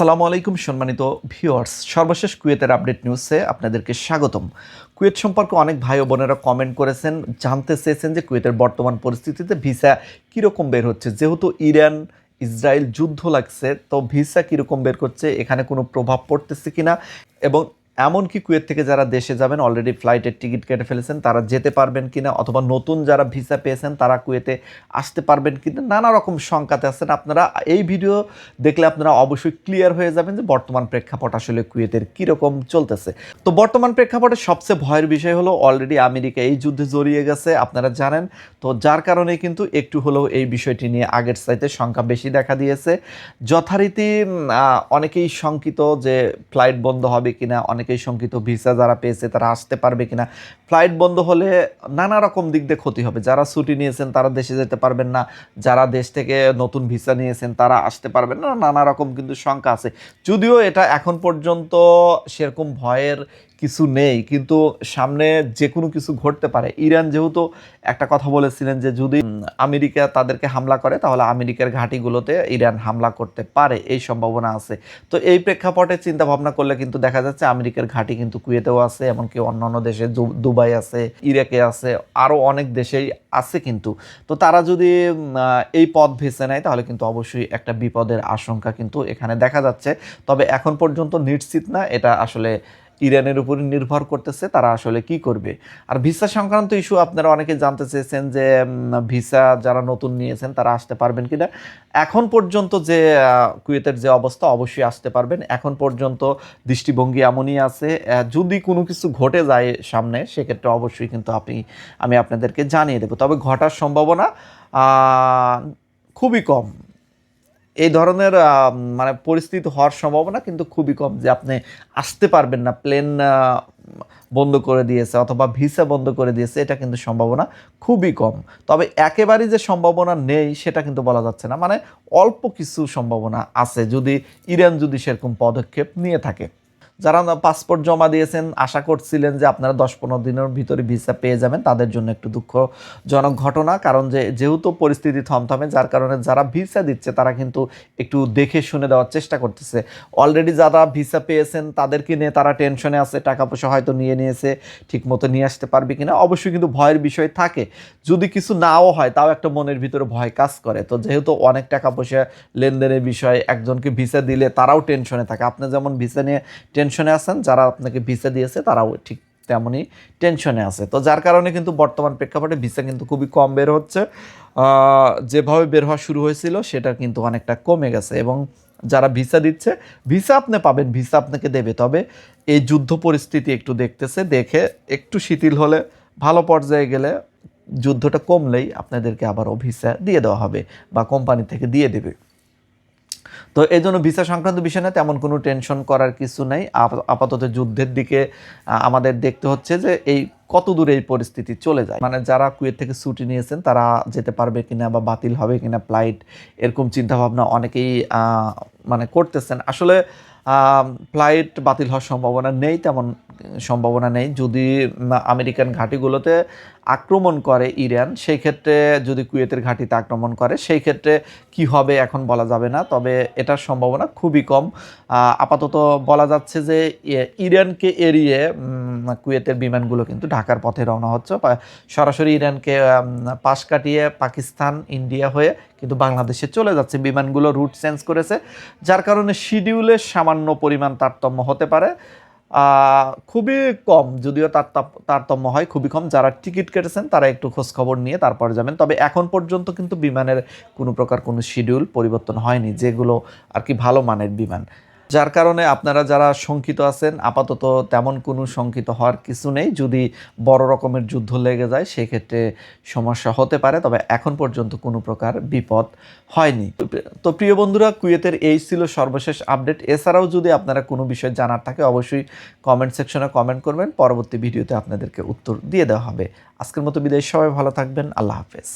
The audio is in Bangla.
আসসালামু আলাইকুম সম্মানিত ভিউয়ার্স। সর্বশেষ কুয়েতের আপডেট নিউজে আপনাদেরকে স্বাগতম। কুয়েত সম্পর্কে অনেক ভাই ও বোনেরা কমেন্ট করেছেন, জানতে চেয়েছেন যে কুয়েতের বর্তমান পরিস্থিতিতে ভিসা কীরকম বের হচ্ছে। যেহেতু ইরান, ইসরায়েল যুদ্ধ লাগছে, তো ভিসা কীরকম বের করছে, এখানে কোনো প্রভাব পড়তেছে কিনা? এবং এমনকি কুয়েত থেকে যারা দেশে যাবেন অলরেডি ফ্লাইটের টিকিট কেটে ফেলেছেন, তারা যেতে পারবেন কি না অথবা নতুন যারা ভিসা পেয়েছেন, তারা কুয়েতে আসতে পারবেন কিনা, নানা রকম শঙ্কাতে আছেন। আপনারা এই ভিডিও দেখলে আপনারা অবশ্যই ক্লিয়ার হয়ে যাবেন যে বর্তমান প্রেক্ষাপট আসলে কুয়েতের কীরকম চলতেছে। তো বর্তমান প্রেক্ষাপটে সবচেয়ে ভয়ের বিষয় হলো অলরেডি আমেরিকা এই যুদ্ধে জড়িয়ে গেছে, আপনারা জানেন। তো যার কারণে কিন্তু একটু হলেও এই বিষয়টি নিয়ে আগের চাইতে সংখ্যা বেশি দেখা দিয়েছে। যথারীতি অনেকেই শঙ্কিত যে ফ্লাইট বন্ধ হবে কিনা অনেকেই শঙ্কিত, ভিসা যারা পেয়েছে তারা আসতে পারবে কিনা? ফ্লাইট বন্ধ হলে নানা রকম দিক দিয়ে ক্ষতি হবে। যারা ছুটি নিয়েছেন তারা দেশে যেতে পারবেন না। যারা দেশ থেকে নতুন ভিসা নিয়েছেন তারা আসতে পারবেন না। নানা রকম কিন্তু শঙ্কা আছে। যদিও এটা এখন পর্যন্ত সেরকম ভয়ের কিছু নেই, কিন্তু সামনে যে কোনো কিছু ঘটতে পারে। ইরান যেহেতু একটা কথা বলেছিলেন যে যদি আমেরিকা তাদেরকে হামলা করে, তাহলে আমেরিকার ঘাঁটিগুলোতে ইরান হামলা করতে পারে, এই সম্ভাবনা আছে। তো এই প্রেক্ষাপটে চিন্তা ভাবনা করলে কিন্তু দেখা যাচ্ছে আমেরিকার ঘাঁটি কিন্তু কুয়েতেও আছে, এমনকি অন্যান্য দেশে দুবাই আছে, ইরাকে আছে, আরও অনেক দেশেই আছে কিন্তু। তো তারা যদি এই পথ ভেসে নেয়, তাহলে কিন্তু অবশ্যই একটা বিপদের আশঙ্কা কিন্তু এখানে দেখা যাচ্ছে। তবে এখন পর্যন্ত নিশ্চিত না, এটা আসলে ইরানের উপর নির্ভর করতেছে, তারা আসলে কি করবে? আর ভিসা সংক্রান্ত ইস্যু আপনারা অনেকে জানতে চেয়েছেন যে ভিসা যারা নতুন নিয়েছেন, তারা আসতে পারবেন কিনা? এখন পর্যন্ত যে কুয়েতের যে অবস্থা, অবশ্যই আসতে পারবেন। এখন পর্যন্ত দৃষ্টিভঙ্গি এমনই আছে। যদি কোনো কিছু ঘটে যায় সামনে, সেক্ষেত্রে অবশ্যই কিন্তু আপনি, আমি আপনাদেরকে জানিয়ে দেবো। তবে ঘটার সম্ভাবনা খুবই কম। এই ধরনের মানে পরিস্থিতি হওয়ার সম্ভাবনা কিন্তু খুবই কম যে আপনি আসতে পারবেন না, প্লেন বন্ধ করে দিয়েছে অথবা ভিসা বন্ধ করে দিয়েছে, এটা কিন্তু সম্ভাবনা খুবই কম। তবে একেবারেই যে সম্ভাবনা নেই, সেটা কিন্তু বলা যাচ্ছে না। মানে অল্প কিছু সম্ভাবনা আছে যদি ইরান যদি সেরকম পদক্ষেপ নিয়ে থাকে। যারা পাসপোর্ট জমা দিয়েছেন, আশা করছিলেন যে আপনারা দশ পনেরো দিনের ভিতরে ভিসা পেয়ে যাবেন, তাদের জন্য একটু দুঃখজনক ঘটনা। কারণ যে, যেহেতু পরিস্থিতি থমথমে, যার কারণে যারা ভিসা দিচ্ছে, তারা কিন্তু একটু দেখে শুনে দেওয়ার চেষ্টা করতেছে। অলরেডি যারা ভিসা পেয়েছেন তাদেরকে নিয়ে তারা টেনশনে আছে, টাকা পয়সা হয়তো নিয়ে নিয়েছে ঠিক মতো নিয়ে আসতে পারবে কিনা? অবশ্যই কিন্তু ভয়ের বিষয় থাকে। যদি কিছু নাও হয়, তাও একটা মনের ভিতরে ভয় কাজ করে। তো যেহেতু অনেক টাকা পয়সা লেনদেনের বিষয়, একজনকে ভিসা দিলে তারাও টেনশনে থাকে। আপনি যেমন ভিসা নিয়ে টেনশনে আছেন, যারা আপনাকে ভিসা দিয়েছে তারাও ঠিক তেমনই টেনশনে আছে। তো যার কারণে কিন্তু বর্তমান প্রেক্ষাপটে ভিসা কিন্তু খুবই কম বের হচ্ছে। যেভাবে বের হওয়া শুরু হয়েছিল সেটা কিন্তু অনেকটা কমে গেছে এবং যারা ভিসা দিচ্ছে, ভিসা আপনি পাবেন, ভিসা আপনাকে দেবে। তবে এই যুদ্ধ পরিস্থিতি একটু দেখতেছে, দেখে একটু শিথিল হলে ভালো পর্যায়ে গেলে যুদ্ধটা কমলেই আপনাদেরকে আবারও ভিসা দিয়ে দেওয়া হবে বা কোম্পানি থেকে দিয়ে দেবে। তো এই জন্য ভিসা সংক্রান্ত বিষয় না, তেমন কোনো টেনশন করার কিছু নেই। আপ- আপাতত যুদ্ধের দিকে আমাদের দেখতে হচ্ছে যে এই কত দূরে এই পরিস্থিতি চলে যায়? মানে যারা কুয়েত থেকে ছুটি নিয়েছেন, তারা যেতে পারবে কিনা বা বাতিল হবে কিনা ফ্লাইট এরকম চিন্তাভাবনা অনেকেই মানে করতেছেন। আসলে ফ্লাইট বাতিল হওয়ার সম্ভাবনা নেই, তেমন সম্ভাবনা নেই। যদি আমেরিকান ঘাঁটিগুলোতে আক্রমণ করে ইরান, সেই ক্ষেত্রে যদি কুয়েতের ঘাঁটিতে আক্রমণ করে, সেই ক্ষেত্রে কি হবে এখন বলা যাবে না। তবে এটার সম্ভাবনা খুবই কম। আপাতত বলা যাচ্ছে যে ইরানকে এড়িয়ে কুয়েতের বিমানগুলো কিন্তু ঢাকার পথে রওনা হচ্ছে। সরাসরি ইরানকে পাশ কাটিয়ে পাকিস্তান, ইন্ডিয়া হয়ে কিন্তু বাংলাদেশে চলে যাচ্ছে। বিমানগুলো রুট চেঞ্জ করেছে, যার কারণে শিডিউলে সামান্য পরিমাণ তারতম্য হতে পারে। খুবই কম, যদিও তার তারতম্য হয় খুবই কম। যারা টিকিট কেটেছেন, তারা একটু খোঁজ খবর নিয়ে তারপর যাবেন। তবে এখন পর্যন্ত কিন্তু বিমানের কোনো প্রকার কোনো শিডিউল পরিবর্তন হয়নি, যেগুলো আর কি ভালো মানের বিমান। যার কারণে আপনারা যারা শঙ্কিত আছেন, আপাতত তেমন কোনো শঙ্কিত হওয়ার কিছু নেই। যদি বড় রকমের যুদ্ধ লেগে যায়, সেক্ষেত্রে সমস্যা হতে পারে, তবে এখন পর্যন্ত কোনো প্রকার বিপদ হয়নি। তো প্রিয় বন্ধুরা, কুয়েতের এই ছিল সর্বশেষ আপডেট। এছাড়াও যদি আপনারা কোনো বিষয় জানার থাকে, অবশ্যই কমেন্ট সেকশনে কমেন্ট করবেন। পরবর্তী ভিডিওতে আপনাদেরকে উত্তর দিয়ে দেওয়া হবে। আজকের মতো বিদায়, সবাই ভালো থাকবেন। আল্লাহ হাফেজ।